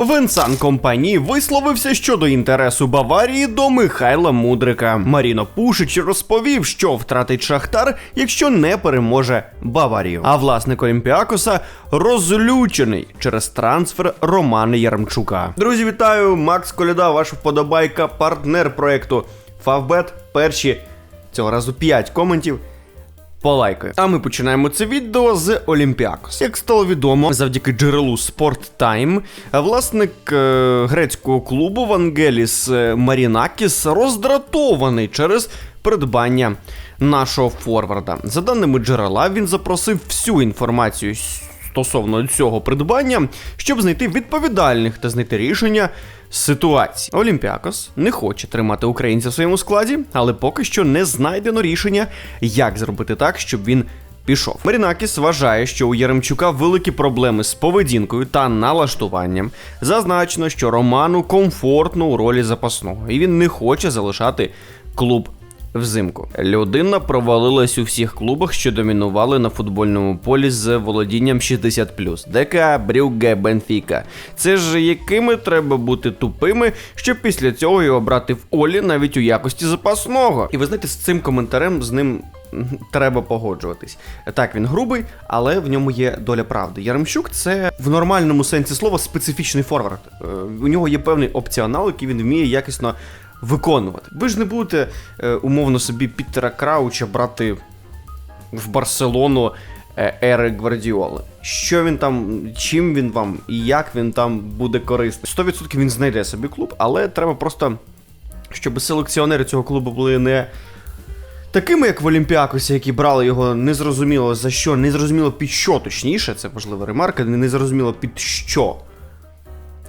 Венсан компанії висловився щодо інтересу Баварії до Михайла Мудрика. Маріно Пушич розповів, що втратить Шахтар, якщо не переможе Баварію. А власник Олімпіакоса розлючений через трансфер Романа Яремчука. Друзі, вітаю! Макс Коляда, ваша вподобайка, партнер проекту Фавбет. Перші цього разу 5 коментів полайкою. А ми починаємо це відео з Олімпіакос. Як стало відомо, завдяки джерелу Sport Time, власник е, грецького клубу Вангеліс е, Марінакіс роздратований через придбання нашого форварда. За даними джерела, він запросив всю інформацію. Стосовно цього придбання, щоб знайти відповідальних та знайти рішення ситуації. Олімпіакос не хоче тримати українця в своєму складі, але поки що не знайдено рішення, як зробити так, щоб він пішов. Марінакіс вважає, що у Яремчука великі проблеми з поведінкою та налаштуванням. Зазначено, що Роману комфортно у ролі запасного, і він не хоче залишати клуб взимку. Людина провалилась у всіх клубах, що домінували на футбольному полі з володінням 60+. ДК, Брюгге, Бенфіка. Це ж якими треба бути тупими, щоб після цього його брати в Олі навіть у якості запасного. І ви знаєте, з цим коментарем з ним. Треба погоджуватись. Так, він грубий, але в ньому є доля правди. Яремчук це в нормальному сенсі слова специфічний форвард. Е, У нього є певний опціонал, який він вміє якісно виконувати. Ви ж не будете е, умовно собі Пітера Крауча брати в Барселону е, ери Гвардіоли. Що він там, чим він вам і як він там буде корисний. 100% він знайде собі клуб, але треба просто, щоб селекціонери цього клубу були не. Такими, як в Олімпіакосі, які брали його незрозуміло за що, незрозуміло під що, точніше, це важлива ремарка, незрозуміло під що.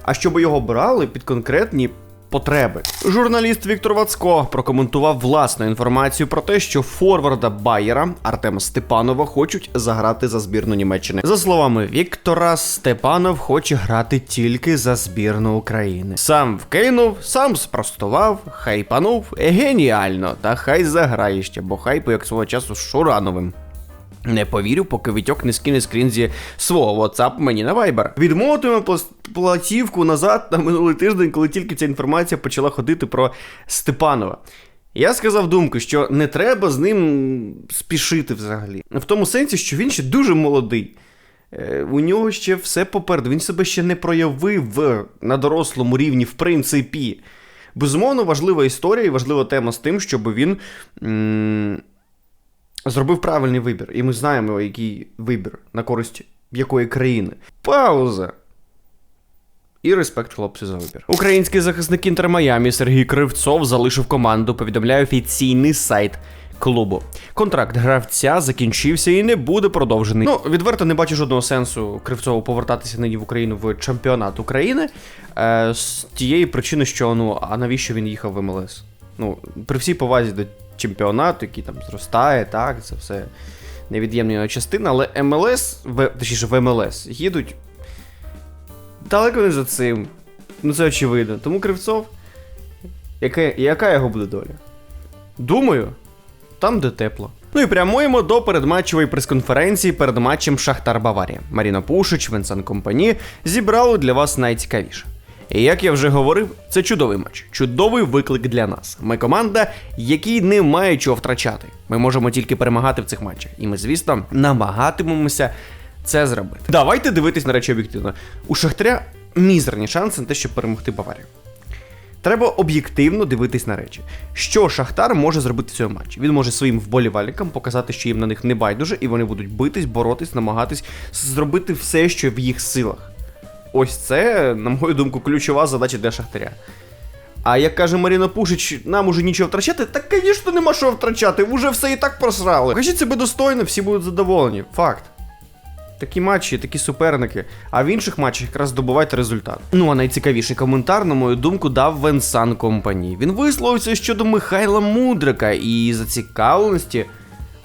А щоб його брали під конкретні потреби. Журналіст Віктор Вацко прокоментував власну інформацію про те, що форварда Байера Артема Степанова хочуть заграти за збірну Німеччини. За словами Віктора, Степанов хоче грати тільки за збірну України. Сам вкинув, сам спростував, хайпанув геніально, та хай заграє ще, бо хайпу як свого часу з Шурановим. Не повірю, поки Вітьок не скине скрін зі свого WhatsApp мені на Viber. Відмотуємо платівку назад на минулий тиждень, коли тільки ця інформація почала ходити про Степанова. Я сказав думку, що не треба з ним спішити взагалі. В тому сенсі, що він ще дуже молодий. Е, У нього ще все попереду. Він себе ще не проявив на дорослому рівні, в принципі. Безумовно, важлива історія і важлива тема з тим, щоб він. М зробив правильний вибір. І ми знаємо, який вибір на користь якої країни. Пауза. І респект хлопцю за вибір. Український захисник Інтер Майамі Сергій Кривцов залишив команду, повідомляє офіційний сайт клубу. Контракт гравця закінчився і не буде продовжений. Ну, відверто не бачу жодного сенсу Кривцову повертатися нині в Україну в чемпіонат України. Е, з тієї причини, що ну, а навіщо він їхав в МЛС? Ну, при всій повазі до чемпіонату, який там зростає, так, це все невід'ємна частина, але МЛС, в, точніше в МЛС, їдуть далеко не за цим. Ну це очевидно. Тому Кривцов, яка, яка його буде доля? Думаю, там де тепло. Ну і прямуємо до передматчевої прес-конференції перед матчем Шахтар Баварія. Маріна Пушич, Венсан Компані зібрали для вас найцікавіше. І як я вже говорив, це чудовий матч, чудовий виклик для нас. Ми команда, якій немає чого втрачати. Ми можемо тільки перемагати в цих матчах. І ми, звісно, намагатимемося це зробити. Давайте дивитись на речі об'єктивно. У Шахтаря мізерні шанси на те, щоб перемогти Баварію. Треба об'єктивно дивитись на речі. Що Шахтар може зробити в цьому матчі? Він може своїм вболівальникам показати, що їм на них не байдуже, і вони будуть битись, боротись, намагатись зробити все, що в їх силах. Ось це, на мою думку, ключова задача для Шахтаря. А як каже Маріна Пушич, нам уже нічого втрачати, так, звісно, нема що втрачати, вже все і так просрали. Кажіть себе достойно, всі будуть задоволені. Факт. Такі матчі, такі суперники. А в інших матчах якраз здобувайте результат. Ну а найцікавіший коментар, на мою думку, дав Венсан Компані. Він висловився щодо Михайла Мудрика і зацікавленості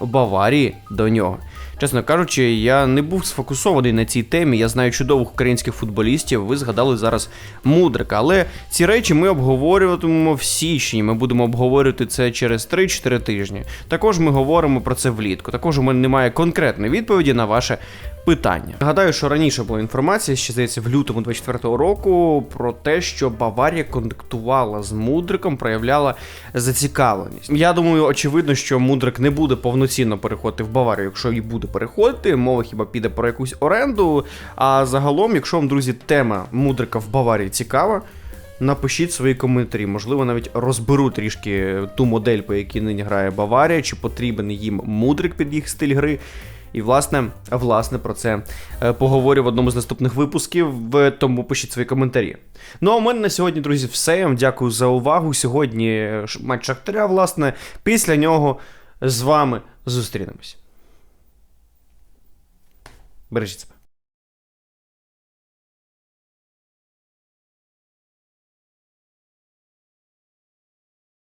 Баварії до нього. Чесно кажучи, я не був сфокусований на цій темі. Я знаю чудових українських футболістів. Ви згадали зараз Мудрика. Але ці речі ми обговорюватимемо в січні. Ми будемо обговорювати це через 3-4 тижні. Також ми говоримо про це влітку. Також у мене немає конкретної відповіді на ваше питання. Нагадаю, що раніше була інформація, ще здається, в лютому 24-го року про те, що Баварія контактувала з Мудриком, проявляла зацікавленість. Я думаю, очевидно, що Мудрик не буде повноцінно переходити в Баварію, якщо і буде переходити, мова хіба піде про якусь оренду. А загалом, якщо вам, друзі, тема Мудрика в Баварії цікава. Напишіть свої коментарі, можливо, навіть розберу трішки ту модель, по якій нині грає Баварія, чи потрібен їм мудрик під їх стиль гри. І, власне, власне, про це е, поговорю в одному з наступних випусків, тому пишіть свої коментарі. Ну а у мене на сьогодні, друзі, все. Я вам дякую за увагу. Сьогодні е, матч Шахтаря, власне. Після нього з вами зустрінемось. Бережіть себе.